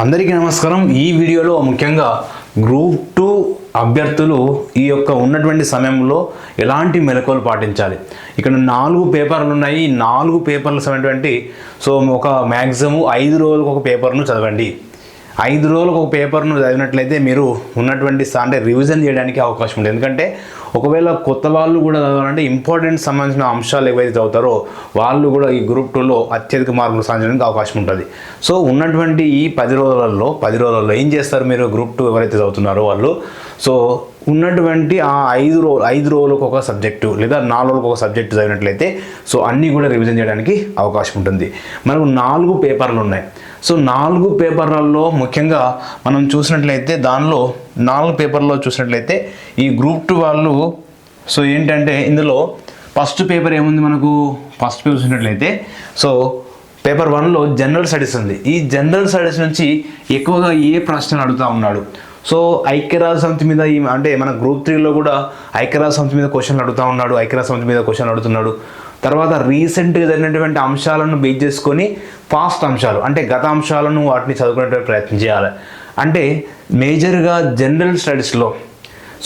అందరికీ నమస్కారం. ఈ వీడియోలో ముఖ్యంగా గ్రూప్ టూ అభ్యర్థులు ఈ యొక్క ఉన్నటువంటి సమయంలో ఎలాంటి మెలకువలు పాటించాలి? ఇక్కడ నాలుగు పేపర్లు ఉన్నాయి. నాలుగు పేపర్లు అనేటువంటి సో ఒక మ్యాక్సిమం ఐదు రోజులకు ఒక పేపర్ను చదవండి. ఐదు రోజులకు ఒక పేపర్ను చదివినట్లయితే మీరు ఉన్నటువంటి అంటే రివిజన్ చేయడానికి అవకాశం ఉంటుంది. ఎందుకంటే ఒకవేళ కొత్త వాళ్ళు కూడా చదవాలంటే ఇంపార్టెంట్ సంబంధించిన అంశాలు ఏవైతే చదువుతారో వాళ్ళు కూడా ఈ గ్రూప్ టూలో అత్యధిక మార్కులు సాధించడానికి అవకాశం ఉంటుంది. సో ఉన్నటువంటి ఈ పది రోజులలో పది రోజులలో ఏం చేస్తారు మీరు? గ్రూప్ టూ ఎవరైతే చదువుతున్నారో వాళ్ళు. సో ఉన్నటువంటి ఆ ఐదు రో ఐదు రోజులకు ఒక సబ్జెక్టు లేదా నాలుగు రోజులకు ఒక సబ్జెక్టు చదివినట్లయితే సో అన్నీ కూడా రివిజన్ చేయడానికి అవకాశం ఉంటుంది. మనకు నాలుగు పేపర్లు ఉన్నాయి. సో నాలుగు పేపర్లలో ముఖ్యంగా మనం చూసినట్లయితే దానిలో నాలుగు పేపర్లో చూసినట్లయితే ఈ గ్రూప్ టూ వాళ్ళు సో ఏంటంటే ఇందులో ఫస్ట్ పేపర్ ఏముంది మనకు? ఫస్ట్ పేపర్ చూసినట్లయితే సో పేపర్ వన్లో జనరల్ స్టడీస్ ఉంది. ఈ జనరల్ స్టడీస్ నుంచి ఎక్కువగా ఏ ప్రశ్నలు అడుగుతా ఉన్నాడు? సో ఐక్యరాజ్య సమితి మీద ఈ అంటే మన గ్రూప్ త్రీలో కూడా ఐక్యరాజ్య సమితి మీద క్వశ్చన్లు అడుగుతూ ఉన్నాడు ఐక్యరాజ్య సమితి మీద క్వశ్చన్లు అడుగుతున్నాడు. తర్వాత రీసెంట్గా జరిగినటువంటి అంశాలను బేస్ చేసుకొని ఫాస్ట్ అంశాలు అంటే గత అంశాలను వాటిని చదువుకునేటువంటి ప్రయత్నం చేయాలి. అంటే మేజర్గా జనరల్ స్టడీస్లో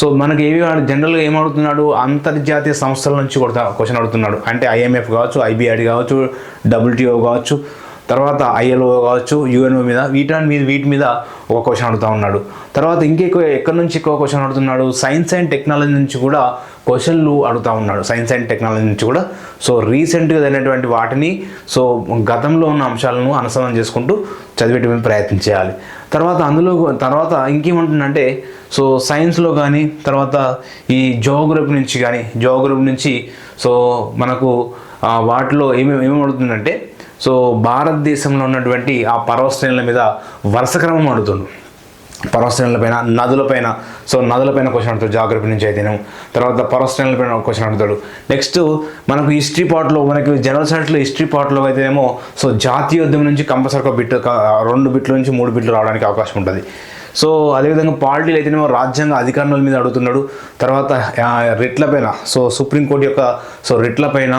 సో మనకి ఏవి జనరల్గా ఏం అడుగుతున్నాడు అంతర్జాతీయ సంస్థల నుంచి కొడతా క్వశ్చన్ అడుగుతున్నాడు. అంటే ఐఎంఎఫ్ కావచ్చు ఐబిఐడి కావచ్చు డబ్ల్యూటీఓ కావచ్చు తర్వాత ఐఎల్ఓ కావచ్చు యుఎన్ఓ మీద వీటి మీద వీటి మీద ఒక క్వశ్చన్ అడుగుతూ ఉన్నాడు. తర్వాత ఇంకెక్కువ ఎక్కడి నుంచి ఎక్కువ క్వశ్చన్ అడుగుతున్నాడు? సైన్స్ అండ్ టెక్నాలజీ నుంచి కూడా క్వశ్చన్లు అడుగుతా ఉన్నాడు. సైన్స్ అండ్ టెక్నాలజీ నుంచి కూడా. సో రీసెంట్గా జరిగినటువంటి వాటిని సో గతంలో ఉన్న అంశాలను అనుసంధానం చేసుకుంటూ చదివేటువంటి ప్రయత్నం చేయాలి. తర్వాత అందులో తర్వాత ఇంకేమంటుందంటే సో సైన్స్లో కానీ తర్వాత ఈ జోగ్రఫీ నుంచి కానీ జోగ్రఫీ నుంచి సో మనకు వాటిలో ఏమేమి ఏమేమి సో భారతదేశంలో ఉన్నటువంటి ఆ పర్వశ్రేణుల మీద వరుస క్రమం అడుగుతుంది పర్వశ్రేణులపైన నదులపైన సో నదులపైన క్వశ్చన్ అడుగుతాడు జాగ్రఫీ నుంచి అయితేనే తర్వాత పర్వశ్రేణులపైన క్వశ్చన్ అడుగుతాడు. నెక్స్ట్ మనకు హిస్టరీ పార్ట్లో మనకి జనరల్ సైన్స్లో హిస్టరీ పార్ట్లో అయితేనేమో సో జాతీయోద్యమం నుంచి కంపల్సరీ ఒక బిట్ రెండు బిట్ల నుంచి మూడు బిట్లు రావడానికి అవకాశం ఉంటుంది. సో అదేవిధంగా పార్టీలు అయితేనేమో రాజ్యాంగ అధికారుల మీద అడుగుతున్నాడు. తర్వాత ఆ, రిట్ల పైన సో సుప్రీంకోర్టు యొక్క సో రిట్ల పైన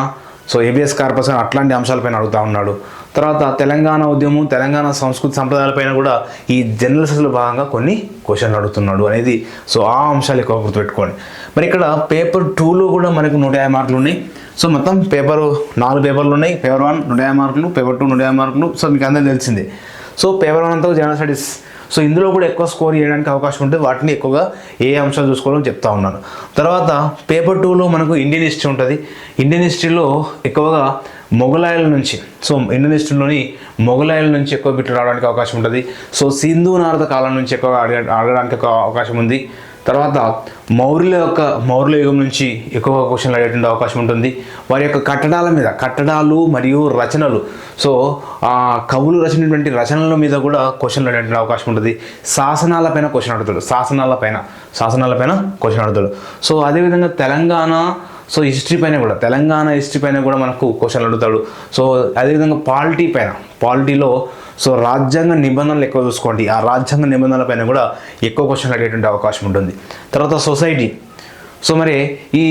సో ఏబిఎస్ కార్పొరేషన్ అట్లాంటి అంశాలపైన అడుగుతా ఉన్నాడు. తర్వాత తెలంగాణ ఉద్యమం తెలంగాణ సంస్కృతి సంప్రదాయాలపైన కూడా ఈ జనరల్ భాగంగా కొన్ని క్వశ్చన్లు అడుగుతున్నాడు అనేది. సో ఆ అంశాలు ఎక్కువ గుర్తుపెట్టుకోండి. మరి ఇక్కడ పేపర్ టూలో కూడా మనకు నూట యాభై మార్కులు ఉన్నాయి. సో మొత్తం పేపర్ నాలుగు పేపర్లు ఉన్నాయి. పేపర్ వన్ నూట యాభై మార్కులు పేపర్ టూ నూట యాభై మార్కులు. సో మీకు అందరూ తెలిసిందే. సో పేపర్ వన్ అంతా జనరల్ స్టడీస్ సో ఇందులో కూడా ఎక్కువ స్కోర్ చేయడానికి అవకాశం ఉంటుంది వాటిని ఎక్కువగా ఏ అంశాలు చూసుకోవాలో చెప్తా ఉన్నాను. తర్వాత పేపర్ టూలో మనకు ఇండియన్ హిస్టరీ ఉంటుంది. ఇండియన్ హిస్టరీలో ఎక్కువగా మొఘలాయల నుంచి సో ఇండియన్ హిస్టరీలోని మొఘలాయల నుంచి ఎక్కువ బిట్లు రావడానికి అవకాశం ఉంటుంది. సో సింధు నారద కాలం నుంచి ఎక్కువగా అడగ అడగడానికి ఒక అవకాశం ఉంది. తర్వాత మౌర్యుల యొక్క మౌర్యుల యుగం నుంచి ఎక్కువ క్వశ్చన్లు అడిగేటువంటి అవకాశం ఉంటుంది. వారి యొక్క కట్టడాల మీద కట్టడాలు మరియు రచనలు. సో ఆ కవులు రచనటువంటి రచనల మీద కూడా క్వశ్చన్లు అడిగేటువంటి అవకాశం ఉంటుంది. శాసనాలపైన క్వశ్చన్ అడుగుతాడు. శాసనాలపైన శాసనాలపైన క్వశ్చన్ అడుగుతాడు. సో అదేవిధంగా తెలంగాణ సో హిస్టరీ పైన కూడా తెలంగాణ హిస్టరీ పైన కూడా మనకు క్వశ్చన్లు అడుగుతాడు. సో అదేవిధంగా పాలిటీ పైన పాలిటీలో సో రాజ్యాంగ నిబంధనలు ఎక్కువ చూసుకోండి. ఆ రాజ్యాంగ నిబంధనల పైన కూడా ఎక్కువ క్వశ్చన్లు అడిగేటువంటి అవకాశం ఉంటుంది. తర్వాత సొసైటీ. సో మరి ఈ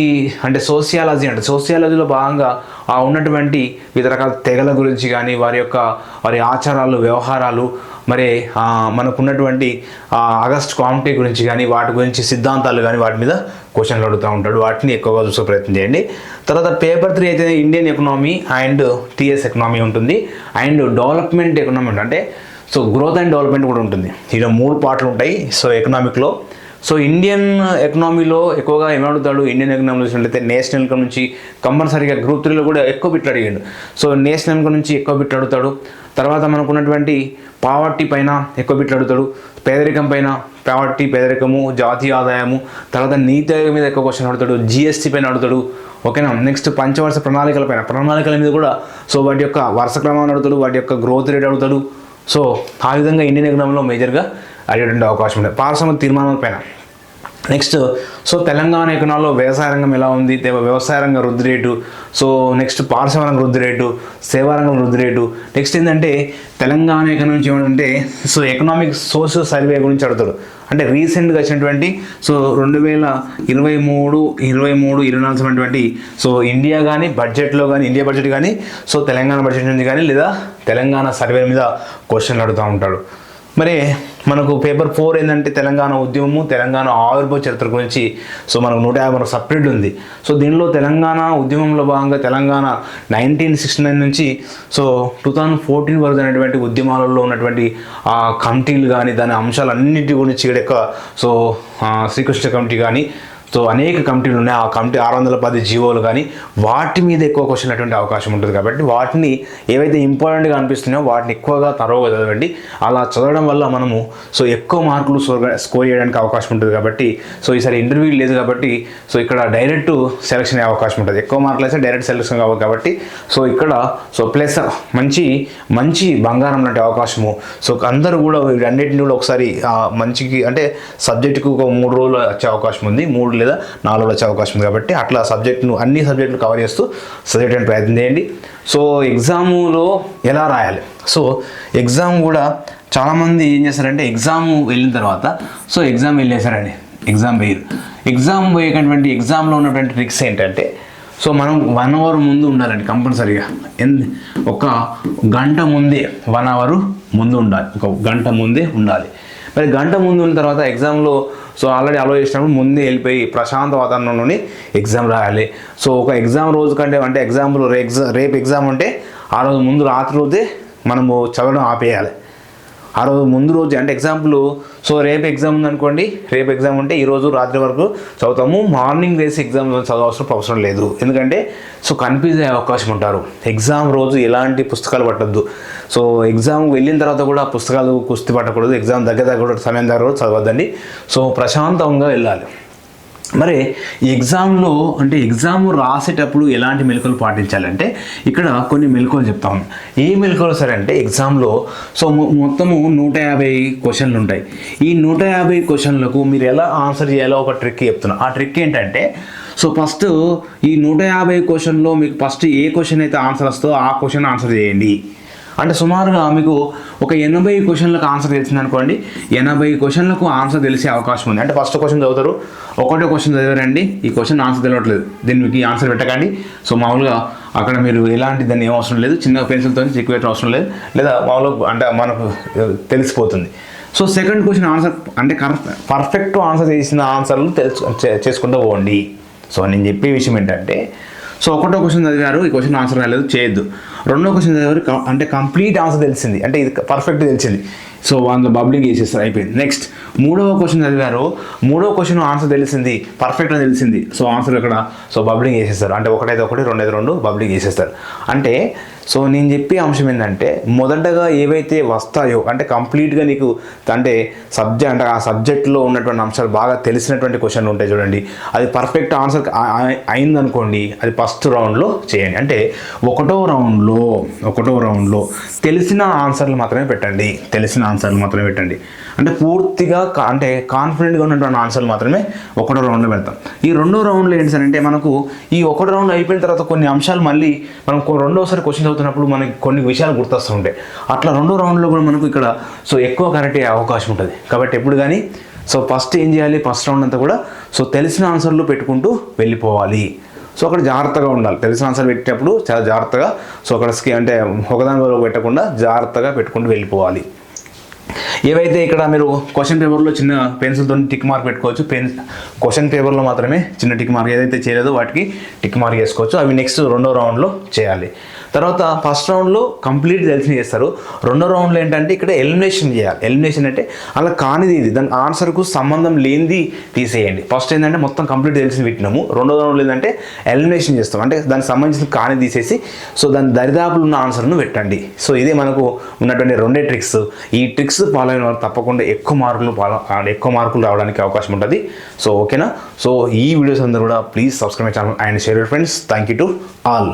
అంటే సోషియాలజీ అంటే సోషియాలజీలో భాగంగా ఆ ఉన్నటువంటి వివిధ రకాల తెగల గురించి కానీ వారి యొక్క వారి ఆచారాలు వ్యవహారాలు మరి మనకున్నటువంటి ఆగస్ట్ కామిటీ గురించి కానీ వాటి గురించి సిద్ధాంతాలు కానీ వాటి మీద క్వశ్చన్లు అడుగుతూ ఉంటాడు. వాటిని ఎక్కువగా చూసే ప్రయత్నం చేయండి. తర్వాత పేపర్ త్రీ అయితే Indian economy and T S economy ఉంటుంది. అండ్ డెవలప్మెంట్ ఎకనామీ ఉంటుంది అంటే సో గ్రోత్ అండ్ డెవలప్మెంట్ కూడా ఉంటుంది. ఇలా మూడు పాటలు ఉంటాయి. సో ఎకనామిక్లో సో ఇండియన్ ఎకనామీలో ఎక్కువగా ఏమడుగుతాడు ఇండియన్ ఎకనామీ చూసినట్లయితే నేషనల్ ఇన్కమ్ నుంచి కంపల్సరీగా గ్రూప్ త్రీలో కూడా ఎక్కువ బిట్లు అడిగాడు. సో నేషనల్ ఇన్కమ్ నుంచి ఎక్కువ బిట్లు అడుగుతాడు. తర్వాత మనకున్నటువంటి పావర్టీ పైన ఎక్కువ బిట్లు అడుగుతాడు. పేదరికం పైన పావర్టీ పేదరికము జాతీయ ఆదాయము తర్వాత నీతి ఆయోగం మీద ఎక్కువ క్వశ్చన్ అడుగుతాడు. జిఎస్టీ పైన అడుగుతాడు. ఓకేనా? నెక్స్ట్ పంచవర్ష ప్రణాళికల పైన. ప్రణాళికల మీద కూడా సో వాటి యొక్క వరుస క్రమాన్ని అడుగుతాడు. వాటి యొక్క గ్రోత్ రేట్ అడుగుతాడు. సో ఆ విధంగా ఇండియన్ ఎకనామీలో మేజర్గా అడిగేటువంటి అవకాశం ఉంది పారిశ్రామిక తీర్మానాల పైన. నెక్స్ట్ సో తెలంగాణ ఎకనామీలో వ్యవసాయ రంగం ఎలా ఉంది? వ్యవసాయ రంగ వృద్ధి రేటు సో నెక్స్ట్ పారిశ్రామిక రంగ వృద్ధి రేటు సేవా రంగం వృద్ధి రేటు. నెక్స్ట్ ఏంటంటే తెలంగాణ ఎకనామీ నుంచి ఏమంటే సో ఎకనామిక్ సోషల్ సర్వే గురించి అడుగుతాడు అంటే రీసెంట్గా వచ్చినటువంటి సో రెండు వేల ఇరవై మూడు ఇరవై మూడు ఇరవై నాలుగు సంబంధించినటువంటి సో ఇండియా కానీ బడ్జెట్లో కానీ ఇండియా బడ్జెట్ కానీ సో తెలంగాణ బడ్జెట్ నుంచి కానీ లేదా తెలంగాణ సర్వే మీద క్వశ్చన్లు అడుగుతూ ఉంటాడు మరి మనకు పేపర్ ఫోర్ ఏంటంటే తెలంగాణ ఉద్యమము తెలంగాణ ఆవిర్భావ చరిత్ర గురించి. సో మనకు నూట యాభై సపరేట్ ఉంది. సో దీనిలో తెలంగాణ ఉద్యమంలో భాగంగా తెలంగాణ నైన్టీన్ సిక్స్టీ నైన్ నుంచి సో టూ థౌజండ్ ఫోర్టీన్ వరకు అనేటువంటి ఉద్యమాలలో ఉన్నటువంటి ఆ కమిటీలు కానీ దాని అంశాలన్నిటి గురించి ఇక్కడ సో శ్రీకృష్ణ కమిటీ కానీ సో అనేక కమిటీలు ఉన్నాయి. ఆ కమిటీ ఆరు వందల పది జీవోలు కానీ వాటి మీద ఎక్కువ క్వశ్చన్ అటువంటి అవకాశం ఉంటుంది కాబట్టి వాటిని ఏవైతే ఇంపార్టెంట్గా అనిపిస్తున్నాయో వాటిని ఎక్కువగా తరోగా చదవండి. అలా చదవడం వల్ల మనము సో ఎక్కువ మార్కులు స్కోర్ స్కోర్ చేయడానికి అవకాశం ఉంటుంది కాబట్టి సో ఈసారి ఇంటర్వ్యూ లేదు కాబట్టి సో ఇక్కడ డైరెక్ట్ సెలక్షన్ అయ్యే అవకాశం ఉంటుంది. ఎక్కువ మార్కులు అయితే డైరెక్ట్ సెలక్షన్ కావాలి కాబట్టి సో ఇక్కడ సో ప్లస్ మంచి మంచి బంగారం లాంటి అవకాశము. సో అందరూ కూడా వీటన్నిటిని కూడా ఒకసారి మంచికి అంటే సబ్జెక్టుకు ఒక మూడు రోజులు వచ్చే అవకాశం ఉంది. మూడు లేదా నాలుగు వచ్చే అవకాశం ఉంది కాబట్టి అట్లా సబ్జెక్ట్ను అన్ని సబ్జెక్టులు కవర్ చేస్తూ చదివేటువంటి ప్రయత్నం చేయండి. సో ఎగ్జాములో ఎలా రాయాలి? సో ఎగ్జామ్ కూడా చాలామంది ఏం చేస్తారంటే ఎగ్జామ్ వెళ్ళిన తర్వాత సో ఎగ్జామ్ వెళ్ళేసారండి ఎగ్జామ్ వేయరు. ఎగ్జామ్ పోయేటటువంటి ఎగ్జామ్లో ఉన్నటువంటి ట్రిక్స్ ఏంటంటే సో మనం వన్ అవర్ ముందు ఉండాలండి కంపల్సరీగా. ఎన్ ఒక గంట ముందే వన్ అవర్ ముందు ఉండాలి. ఒక గంట ముందే ఉండాలి. మరి గంట ముందు ఉన్న తర్వాత ఎగ్జామ్లో సో ఆల్రెడీ అలో చేసినప్పుడు ముందే వెళ్ళిపోయి ప్రశాంత వాతావరణంలోని ఎగ్జామ్ రాయాలి. సో ఒక ఎగ్జామ్ రోజు కంటే అంటే ఎగ్జాంపుల్ ఎగ్జామ్ రేపు ఎగ్జామ్ ఉంటే ఆ రోజు ముందు రాత్రి రోజే మనము చదవడం ఆపేయాలి. ఆ రోజు ముందు రోజు అంటే ఎగ్జాంపుల్ సో రేపు ఎగ్జామ్ ఉందనుకోండి రేపు ఎగ్జామ్ ఉంటే ఈరోజు రాత్రి వరకు చదువుతాము. మార్నింగ్ వేసి ఎగ్జామ్ చదవాల్సిన అవసరం లేదు. ఎందుకంటే సో కన్ఫ్యూజ్ అయ్యే అవకాశం ఉంటారు. ఎగ్జామ్ రోజు ఎలాంటి పుస్తకాలు పట్టద్దు. సో ఎగ్జామ్ వెళ్ళిన తర్వాత కూడా పుస్తకాలు కుస్తీ పట్టకూడదు. ఎగ్జామ్ దగ్గర దగ్గర కూడా సమయం దగ్గర కూడా చదవద్దండి. సో ప్రశాంతంగా వెళ్ళాలి. మరి ఎగ్జామ్లో అంటే ఎగ్జామ్ రాసేటప్పుడు ఎలాంటి మెలకులు పాటించాలంటే ఇక్కడ కొన్ని మెలకులు చెప్తాము ఏ మెలకులు సరే అంటే ఎగ్జామ్లో సో మొ- మొత్తము నూట యాభై క్వశ్చన్లు ఉంటాయి. ఈ నూట యాభై క్వశ్చన్లకు మీరు ఎలా ఆన్సర్ చేయాలో ఒక ట్రిక్ చెప్తున్నా. ఆ ట్రిక్ ఏంటంటే సో ఫస్ట్ ఈ నూట యాభై క్వశ్చన్లో మీకు ఫస్ట్ ఏ క్వశ్చన్ అయితే ఆన్సర్ వస్తుందో ఆ క్వశ్చన్ ఆన్సర్ చేయండి. అంటే సుమారుగా మీకు ఒక ఎనభై క్వశ్చన్లకు ఆన్సర్ తెలిసింది అనుకోండి ఎనభై క్వశ్చన్లకు ఆన్సర్ తెలిసే అవకాశం ఉంది. అంటే ఫస్ట్ క్వశ్చన్ చదువుతారు ఒకటే క్వశ్చన్ చదివారండి ఈ క్వశ్చన్ ఆన్సర్ తెలియట్లేదు. దీన్ని మీకు ఈ ఆన్సర్ పెట్టకండి. సో మామూలుగా అక్కడ మీరు ఎలాంటి దాన్ని ఏం అవసరం లేదు చిన్న పెన్సిల్తో చెక్ పెట్టడం అవసరం లేదు లేదా మామూలుగా అంటే మనకు తెలిసిపోతుంది. సో సెకండ్ క్వశ్చన్ ఆన్సర్ అంటే పర్ఫెక్ట్ ఆన్సర్ చేసిన ఆన్సర్లు తెలుసు చేసుకుంటూ పోండి. సో నేను చెప్పే విషయం ఏంటంటే సో ఒకటో క్వశ్చన్ చదివారు ఈ క్వశ్చన్ ఆన్సర్ రాలేదు చేయొద్దు. రెండో క్వశ్చన్ చదివారు క- అంటే కంప్లీట్ ఆన్సర్ తెలిసింది. అంటే ఇది పర్ఫెక్ట్ తెలిసింది. సో అందులో బబ్లింగ్ చేసేస్తారు అయిపోయింది. నెక్స్ట్ మూడవ క్వశ్చన్ చదివారు. మూడవ క్వశ్చన్ ఆన్సర్ తెలిసింది పర్ఫెక్ట్గా తెలిసింది. సో ఆన్సర్ ఇక్కడ సో బబ్లింగ్ చేసేస్తారు. అంటే ఒకటైతే ఒకటి రెండైతే రెండు బబ్లింగ్ చేసేస్తారు. అంటే సో నేను చెప్పే అంశం ఏంటంటే మొదటగా ఏవైతే వస్తాయో అంటే కంప్లీట్గా నీకు అంటే సబ్జెక్ట్ అంటే ఆ సబ్జెక్ట్లో ఉన్నటువంటి అంశాలు బాగా తెలిసినటువంటి క్వశ్చన్లు ఉంటాయి చూడండి. అది పర్ఫెక్ట్ ఆన్సర్ అయిందనుకోండి అది ఫస్ట్ రౌండ్లో చేయండి. అంటే ఒకటో రౌండ్లో ఒకటో రౌండ్లో తెలిసిన ఆన్సర్లు మాత్రమే పెట్టండి. తెలిసిన ఆన్సర్లు మాత్రమే పెట్టండి. అంటే పూర్తిగా కా- అంటే కాన్ఫిడెంట్గా ఉన్నటువంటి ఆన్సర్లు మాత్రమే ఒకటో రౌండ్లో పెడతాం. ఈ రెండో రౌండ్లో ఏంటి సార్ అంటే మనకు ఈ ఒకటో రౌండ్ అయిపోయిన తర్వాత కొన్ని అంశాలు మళ్ళీ మనం రెండోసారి క్వశ్చన్ చదువుతున్నప్పుడు మనకి కొన్ని విషయాలు గుర్తొస్తూ ఉంటాయి. అట్లా రెండో రౌండ్లో కూడా మనకు ఇక్కడ సో ఎక్కువ కరెక్ట్ అయ్యే అవకాశం ఉంటుంది. కాబట్టి ఎప్పుడు కానీ సో ఫస్ట్ ఏం చేయాలి? ఫస్ట్ రౌండ్ అంతా కూడా సో తెలిసిన ఆన్సర్లు పెట్టుకుంటూ వెళ్ళిపోవాలి. సో అక్కడ జాగ్రత్తగా ఉండాలి. తెలిసిన ఆన్సర్ పెట్టేటప్పుడు చాలా జాగ్రత్తగా సో అక్కడ స్కి అంటే ఒకదాని పెట్టకుండా జాగ్రత్తగా పెట్టుకుంటూ వెళ్ళిపోవాలి. ఏవైతే ఇక్కడ మీరు క్వశ్చన్ పేపర్లో చిన్న పెన్సిల్తో టిక్ మార్క్ పెట్టుకోవచ్చు. పెన్ క్వశ్చన్ పేపర్లో మాత్రమే చిన్న టిక్ మార్క్ ఏదైతే చేయలేదో వాటికి టిక్ మార్క్ వేసుకోవచ్చు అవి నెక్స్ట్ రెండో రౌండ్లో చేయాలి. తర్వాత ఫస్ట్ రౌండ్లో కంప్లీట్ తెలిసిన చేస్తారు. రెండో రౌండ్లో ఏంటంటే ఇక్కడ ఎలిమినేషన్ చేయాలి. ఎలిమినేషన్ అంటే అలా కానిది ఇది. దాని ఆన్సర్కు సంబంధం లేనిది తీసేయండి. ఫస్ట్ ఏంటంటే మొత్తం కంప్లీట్ తెలిసి పెట్టినాము రెండో రౌండ్లో ఏంటంటే ఎలిమినేషన్ చేస్తాం. అంటే దానికి సంబంధించిన కాని తీసేసి సో దాని దరిదాపులు ఉన్న ఆన్సర్ను పెట్టండి. సో ఇదే మనకు ఉన్నటువంటి రెండే ట్రిక్స్ ఈ ట్రిక్స్ ఫాలో అయిన వారు తప్పకుండా ఎక్కువ మార్కులు ఫాలో ఎక్కువ మార్కులు రావడానికి అవకాశం ఉంటుంది. సో ఓకేనా? సో ఈ వీడియోస్ అందరూ కూడా please subscribe channel and share friends thank you to all